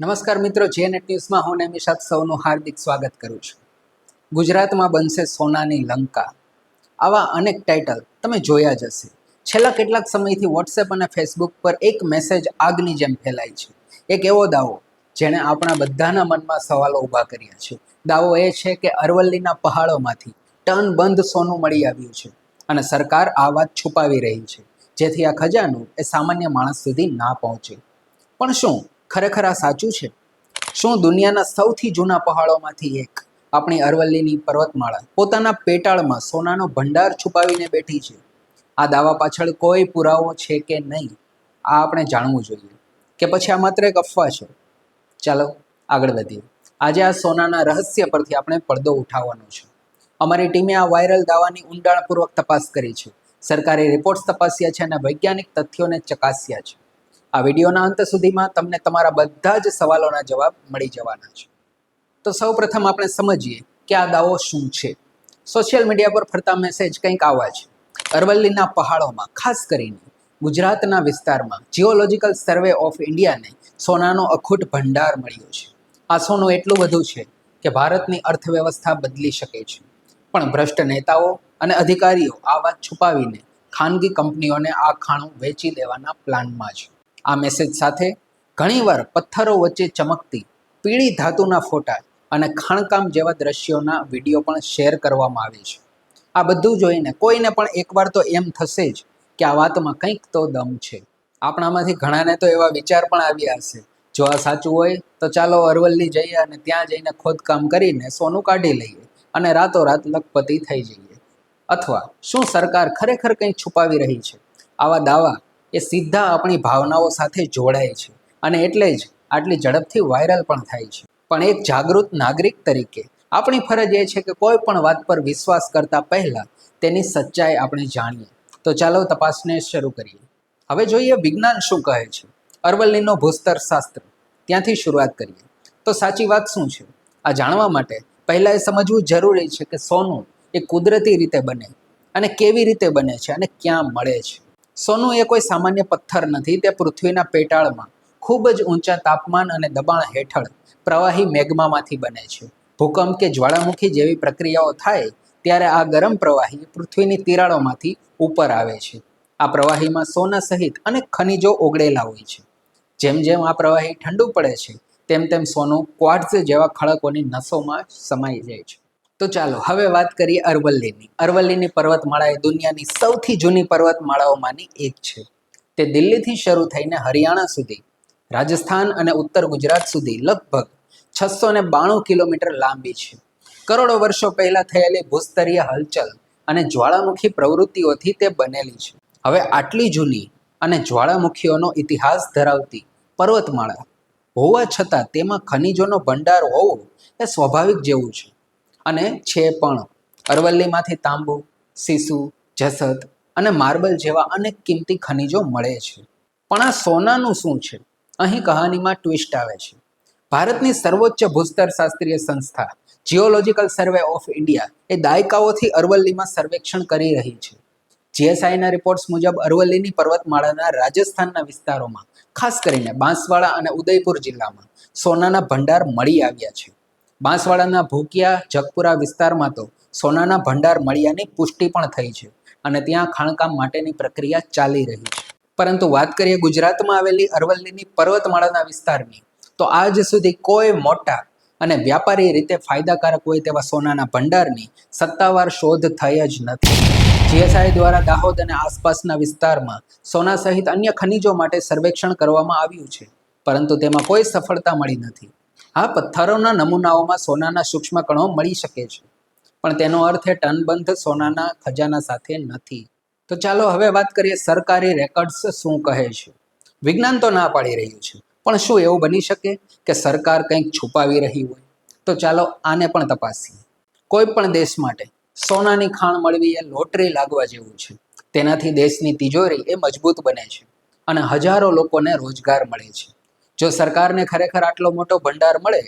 નમસ્કાર મિત્રો, જે નેટ ન્યૂઝમાં હું નેમિષાદ સૌનું હાર્દિક સ્વાગત કરું છું. ગુજરાતમાં બનશે સોનાની લંકા. આવા અનેક ટાઇટલ તમે જોયા જ હશે. છેલ્લા કેટલાક સમયથી વોટ્સએપ અને ફેસબુક પર એક મેસેજ આગની જેમ ફેલાય છે. એક એવો દાવો, જેણે આપણા બધાના મનમાં સવાલો ઊભા કર્યા છે. દાવો એ છે કે અરવલ્લીના પહાડોમાંથી ટન બંધ સોનું મળી આવ્યું છે અને સરકાર આ વાત છુપાવી રહી છે. જેથી આ ખજાનું એ સામાન્ય માણસ સુધી ના પહોંચે. પણ શું? ખરેખર આ સાચું છે? શું દુનિયાના સૌથી જૂના પહાડોમાંથી એક આપણી અરવલ્લીની પર્વતમાળા પોતાના પેટાળમાં સોનાનો ભંડાર છુપાવીને બેઠી છે? આ દાવા પાછળ કોઈ પુરાવો છે કે નહીં? આ આપણે જાણવું જોઈએ. કે પછી આ માત્ર એક અફવા છે? ચાલો, આગળ વધીએ. આજે આ સોનાના રહસ્ય પરથી આપણે પડદો ઉઠાવવાનો છે. અમારી ટીમે આ વાયરલ દાવાની ઊંડાણપૂર્વક તપાસ કરી છે. સરકારી રિપોર્ટ્સ તપાસ્યા છે અને વૈજ્ઞાનિક તથ્યોને ચકાસ્યા છે. આ વિડીયોના અંત સુધીમાં તમને તમારા બધા જ સવાલોના જવાબ મળી જવાના છે. તો સૌ પ્રથમ આપણે સમજીએ કે આ દાવો શું છે. સોશિયલ મીડિયા પર ફરતા મેસેજ કંઈક આવા છે. અરવલ્લીના પહાડોમાં, ખાસ કરીને ગુજરાતના વિસ્તારમાં જીઓલોજીકલ સર્વે ઓફ ઇન્ડિયાને સોનાનો અખૂટ ભંડાર મળ્યો છે. આ સોનું એટલું બધું છે કે ભારતની અર્થવ્યવસ્થા બદલી શકે છે. પણ ભ્રષ્ટ નેતાઓ અને અધિકારીઓ આ વાત છુપાવીને ખાનગી કંપનીઓને આ ખાણું વેચી દેવાના પ્લાનમાં છે. આ મેસેજ સાથે ઘણીવાર પથ્થરો વચ્ચે ચમકતી પીળી ધાતુના ફોટા અને ખાણકામ જેવા દ્રશ્યોના વીડિયો પણ શેર કરવામાં આવે છે. આ બધું જોઈને કોઈને પણ એકવાર તો એમ થશે જ કે આ વાતમાં કંઈક તો દમ છે. આપણામાંથી ઘણાને તો એવા વિચાર પણ આવ્યા હશે. જો આ સાચું હોય, તો ચાલો અરવલ્લી જઈએ અને ત્યાં જઈને ખોદકામ કરીને સોનું કાઢી લઈએ અને રાતોરાત લખપતિ થઈ જઈએ. અથવા શું સરકાર ખરેખર કંઈક છુપાવી રહી છે? આવા દાવા એ સીધા આપણી ભાવનાઓ સાથે જોડાય છે અને એટલે જ આટલી ઝડપથી વાયરલ પણ થાય છે. પણ એક જાગૃત નાગરિક તરીકે આપણી ફરજ એ છે કે કોઈ પણ વાત પર વિશ્વાસ કરતા પહેલા તેની સચ્ચાઈ આપણે જાણીએ. તો ચાલો તપાસને શરૂ કરીએ. હવે જોઈએ વિજ્ઞાન શું કહે છે. અરવલ્લીનો ભૂસ્તર શાસ્ત્ર. ત્યાંથી શરૂઆત કરીએ. તો સાચી વાત શું છે? આ જાણવા માટે પહેલાં એ સમજવું જરૂરી છે કે સોનું એ કુદરતી રીતે બને અને કેવી રીતે બને છે અને ક્યાં મળે છે. સોનું એ કોઈ સામાન્ય પથ્થર નથી, તે પૃથ્વીના પેટાળમાં, ખૂબ જ ઊંચા તાપમાન અને દબાણ હેઠળ પ્રવાહી મેગ્મામાંથી બને છે. ભૂકંપ કે જ્વાળામુખી જેવી પ્રક્રિયાઓ થાય, ત્યારે આ ગરમ પ્રવાહી પૃથ્વીની તિરાડોમાંથી ઉપર આવે છે. આ પ્રવાહીમાં સોના સહિત અનેક ખનિજો ઓગળેલા હોય છે. જેમ જેમ આ પ્રવાહી ઠંડુ પડે છે, તેમ તેમ સોનું ક્વાર્ટ્ઝ જેવા ખડકોની નસોમાં સમાઈ જાય છે. તો ચાલો, હવે વાત કરીએ અરવલ્લીની. અરવલ્લીની પર્વતમાળા એ દુનિયાની સૌથી જૂની પર્વતમાળાઓમાંની એક છે. તે દિલ્હીથી શરૂ થઈને હરિયાણા સુધી, રાજસ્થાન અને ઉત્તર ગુજરાત સુધી લગભગ છસો ને બાણું કિલોમીટર લાંબી છે. કરોડો વર્ષો પહેલા થયેલી ભૂસ્તરીય હલચલ અને જ્વાળામુખી પ્રવૃત્તિઓથી તે બનેલી છે. હવે આટલી જૂની અને જ્વાળામુખીઓનો ઇતિહાસ ધરાવતી પર્વતમાળા હોવા છતાં તેમાં ખનિજોનો ભંડાર હોવો એ સ્વાભાવિક જેવું છે. અને છે પણ. અરવલ્લીમાંથી તાંબુ, સીસુ જસત અને માર્બલ જેવા અનેક કિંમતી ખનિજો મળે છે. પણ આ સોનાનું શું છે? અહીં કહાનીમાં ટ્વિસ્ટ આવે છે. ભારતની સર્વોચ્ચ ભૂસ્તર શાસ્ત્રીય સંસ્થા જીઓલોજીકલ સર્વે ઓફ ઇન્ડિયા એ દાયકાઓથી અરવલ્લીમાં સર્વેક્ષણ કરી રહી છે. જીએસઆઈના રિપોર્ટ્સ મુજબ અરવલ્લીની પર્વતમાળાના રાજસ્થાનના વિસ્તારોમાં, ખાસ કરીને બાંસવાડા અને ઉદયપુર જિલ્લામાં, સોનાના ભંડાર મળી આવ્યા છે. બાંસવાડાના ભૂકિયા જગપુરા વિસ્તારમાં તો સોનાના ભંડાર મળ્યાની પુષ્ટિ પણ થઈ છે અને ત્યાં ખાણકામ માટેની પ્રક્રિયા ચાલી રહી છે. પરંતુ વાત કરીએ ગુજરાતમાં આવેલી અરવલ્લીની પર્વતમાળાના વિસ્તારની, તો આજ સુધી કોઈ મોટા અને વ્યાપારી રીતે ફાયદાકારક હોય તેવા સોનાના ભંડારની સત્તાવાર શોધ થઈ જ નથી. જીએસઆઈ દ્વારા દાહોદ અને આસપાસના વિસ્તારમાં સોના સહિત અન્ય ખનિજો માટે સર્વેક્ષણ કરવામાં આવ્યું છે, પરંતુ તેમાં કોઈ સફળતા મળી નથી. આ પથ્થરોના નમૂનાઓમાં સોનાના સૂક્ષ્મ કણો મળી શકે છે. પણ તેનો અર્થ એ ટનબંધ સોનાના ખજાના સાથે નથી. તો ચાલો હવે વાત કરીએ સરકારી રેકોર્ડ્સ શું કહે છે. વિજ્ઞાન તો ના પાડી રહ્યું છે, પણ શું એવું બની શકે કે સરકાર કંઈક છુપાવી રહી હોય? તો ચાલો આને પણ તપાસીએ. કોઈ પણ દેશ માટે સોનાની ખાણ મળવી એ લોટરી લાગવા જેવું છે. તેનાથી દેશની તિજોરી એ મજબૂત બને છે અને હજારો લોકોને રોજગાર મળે છે. જો સરકારને ખરેખર આટલો મોટો ભંડાર મળે,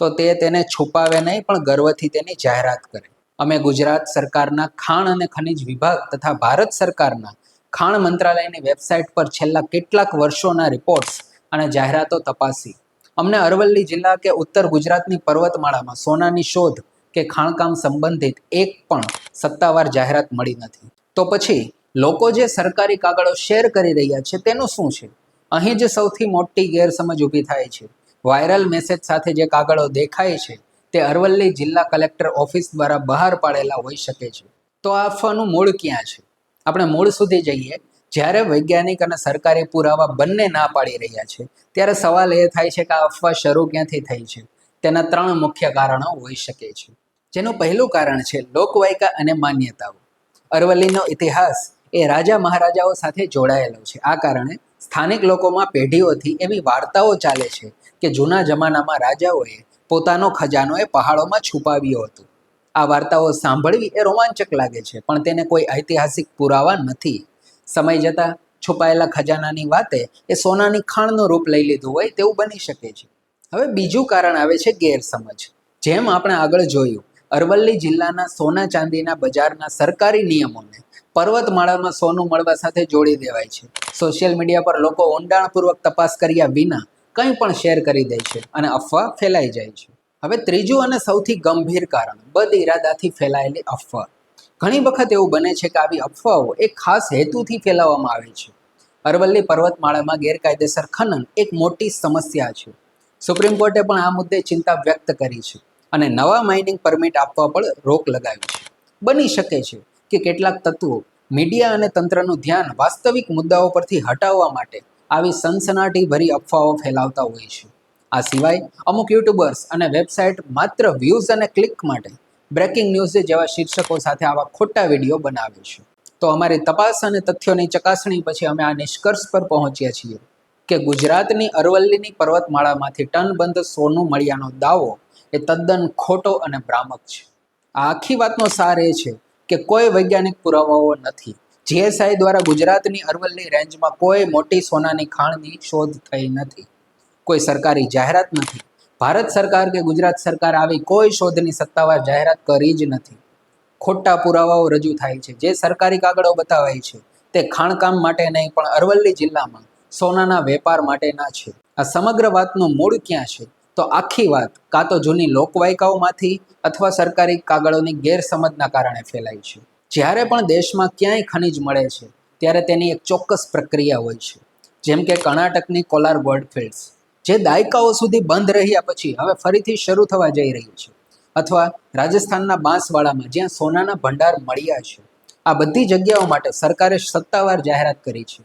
તો તે તેને છુપાવે નહીં, પણ ગર્વથી તેની જાહેરાત કરે. અમે ગુજરાત સરકારના ખાણ અને ખનિજ વિભાગ તથા ભારત સરકારના ખાણ મંત્રાલયની વેબસાઇટ પર છેલ્લા કેટલાક વર્ષોના રિપોર્ટ્સ અને જાહેરાતો તપાસી. અમને અરવલ્લી જિલ્લા કે ઉત્તર ગુજરાતની પર્વતમાળામાં સોનાની શોધ કે ખાણકામ સંબંધિત એક પણ સત્તાવાર જાહેરાત મળી નથી. તો પછી લોકો જે સરકારી કાગળો શેર કરી રહ્યા છે તેનું શું છે? અહીં જ સૌથી મોટી ગેરસમજ ઊભી થાય છે. વાયરલ મેસેજ સાથે જે કાગળો દેખાય છે, તે અરવલ્લી જિલ્લા કલેક્ટર ઓફિસ દ્વારા બહાર પાડેલા હોઈ શકે છે. તો આ અફવાનું મૂળ ક્યાં છે? આપણે મૂળ સુધી જઈએ. જ્યારે વૈજ્ઞાનિક અને સરકારી પુરાવા બંને ના પાડી રહ્યા છે, ત્યારે સવાલ એ થાય છે કે આ અફવા શરૂ ક્યાંથી થઈ છે? તેના ત્રણ મુખ્ય કારણો હોઈ શકે છે. જેનું પહેલું કારણ છે લોકવાયકા અને માન્યતાઓ. અરવલ્લીનો ઇતિહાસ એ રાજા મહારાજાઓ સાથે જોડાયેલો છે. આ કારણે સ્થાનિક લોકોમાં પેઢીઓથી એવી વાર્તાઓ ચાલે છે કે જૂના જમાનામાં રાજાઓએ પોતાનો ખજાનો એ પહાડોમાં છુપાવ્યો હતો. આ વાર્તાઓ સાંભળવી એ રોમાંચક લાગે છે, પણ તેને કોઈ ઐતિહાસિક પુરાવા નથી. સમય જતાં છુપાયેલા ખજાનાની વાતે એ સોનાની ખાણનું રૂપ લઈ લીધું હોય તેવું બની શકે છે. હવે બીજું કારણ આવે છે ગેરસમજ. જેમ આપણે આગળ જોયું અરવલ્લી જિલ્લાના સોના ચાંદીના બજારના સરકારી નિયમોને પર્વતમાળામાં સોનું મળવા સાથે જોડી દેવાય છે. સોશિયલ મીડિયા પર લોકો ઊંડાણપૂર્વક તપાસ કર્યા વિના કંઈ પણ શેર કરી દે છે અને અફવા ફેલાઈ જાય છે. હવે ત્રીજું અને સૌથી ગંભીર કારણ, બદ ઇરાદાથી ફેલાયેલી અફવા. ઘણી વખત એવું બને છે કે આવી અફવાઓ એક ખાસ હેતુથી ફેલાવવામાં આવે છે. અરવલ્લી પર્વતમાળામાં ગેરકાયદેસર ખનન એક મોટી સમસ્યા છે. સુપ્રીમ કોર્ટે પણ આ મુદ્દે ચિંતા વ્યક્ત કરી છે. અને નવા માઇનિંગ પરમિટ આપવા પણ રોક લગાવી છે. બની શકે છે કે કેટલાક તત્વો મીડિયા અને તંત્રનું ધ્યાન વાસ્તવિક મુદ્દાઓ પરથી હટાવવા માટે આવી સનસનાટીભરી અફવાઓ ફેલાવતા હોય છે. આ સિવાય અમુક યુટ્યુબર્સ અને વેબસાઇટ માત્ર વ્યૂઝ અને ક્લિક માટે બ્રેકિંગ ન્યૂઝ જેવા શીર્ષકો સાથે આવા ખોટા વીડિયો બનાવે છે. તો અમારી તપાસ અને તથ્યોની ચકાસણી પછી અમે આ નિષ્કર્ષ પર પહોંચ્યા છીએ કે ગુજરાતની અરવલ્લીની પર્વતમાળામાંથી ટનબંધ સોનું મળ્યાનો દાવો એ તદ્દન ખોટો અને ભ્રામક છે. આ આખી વાતનો સાર એ છે કે કોઈ વૈજ્ઞાનિક પુરાવાઓ નથી. જીએસઆઈ દ્વારા ગુજરાતની અરવલ્લી રેન્જમાં કોઈ મોટી સોનાની ખાણની શોધ થઈ નથી. કોઈ સરકારી જાહેરાત નથી. ભારત સરકાર કે ગુજરાત સરકાર આવી કોઈ શોધની સત્તાવાર જાહેરાત કરી જ નથી. ખોટા પુરાવાઓ રજૂ થાય છે. જે સરકારી કાગળો બતાવાય છે તે ખાણકામ માટે નહીં પણ અરવલ્લી જિલ્લામાં સોનાના વેપાર માટેના છે. આ સમગ્ર વાતનું મૂળ ક્યાં છે? તો આખી વાત કાં તો જૂની લોકવાયકાઓમાંથી અથવા સરકારી કાગળોની ગેરસમજના કારણે ફેલાય છે. જ્યારે પણ દેશમાં ક્યાંય ખનિજ મળે છે, ત્યારે તેની એક ચોક્કસ પ્રક્રિયા હોય છે. જેમ કે કર્ણાટકની કોલાર ગોલ્ડફિલ્ડ્સ જે દાયકાઓ સુધી બંધ રહ્યા પછી હવે ફરીથી શરૂ થવા જઈ રહી છે. અથવા રાજસ્થાનના બાંસવાડામાં જ્યાં સોનાના ભંડાર મળ્યા છે. આ બધી જગ્યાઓ માટે સરકારે સત્તાવાર જાહેરાત કરી છે.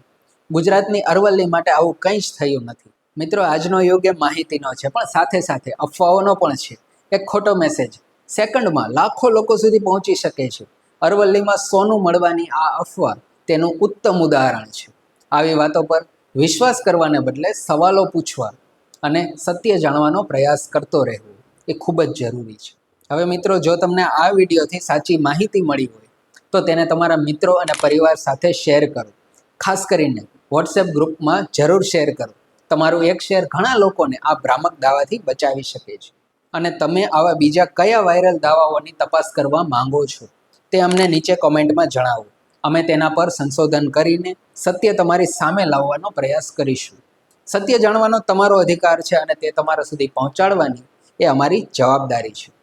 ગુજરાતની અરવલ્લી માટે આવું કંઈ જ થયું નથી. મિત્રો, આજનો યોગ્ય માહિતીનો છે, પણ સાથે સાથે અફવાઓનો પણ છે. એક ખોટો મેસેજ સેકન્ડમાં લાખો લોકો સુધી પહોંચી શકે છે. અરવલ્લીમાં સોનું મળવાની આ અફવા તેનું ઉત્તમ ઉદાહરણ છે. આવી વાતો પર વિશ્વાસ કરવાને બદલે સવાલો પૂછવા અને સત્ય જાણવાનો પ્રયાસ કરતો રહેવો એ ખૂબ જ જરૂરી છે. હવે મિત્રો, જો તમને આ વિડીયોથી સાચી માહિતી મળી હોય, તો તેને તમારા મિત્રો અને પરિવાર સાથે શેર કરો. ખાસ કરીને વોટ્સએપ ગ્રુપમાં જરૂર શેર કરો. તમારું એક શેર ઘણા લોકોને આ ભ્રામક દાવાથી બચાવી શકે છે. અને તમે આવા બીજા કયા વાયરલ દાવાઓની તપાસ કરવા માંગો છો તે અમને નીચે કોમેન્ટમાં જણાવો. અમે તેના પર સંશોધન કરીને સત્ય તમારી સામે લાવવાનો પ્રયાસ કરીશું. સત્ય જાણવાનો તમારો અધિકાર છે અને તે તમારા સુધી પહોંચાડવાની એ અમારી જવાબદારી છે.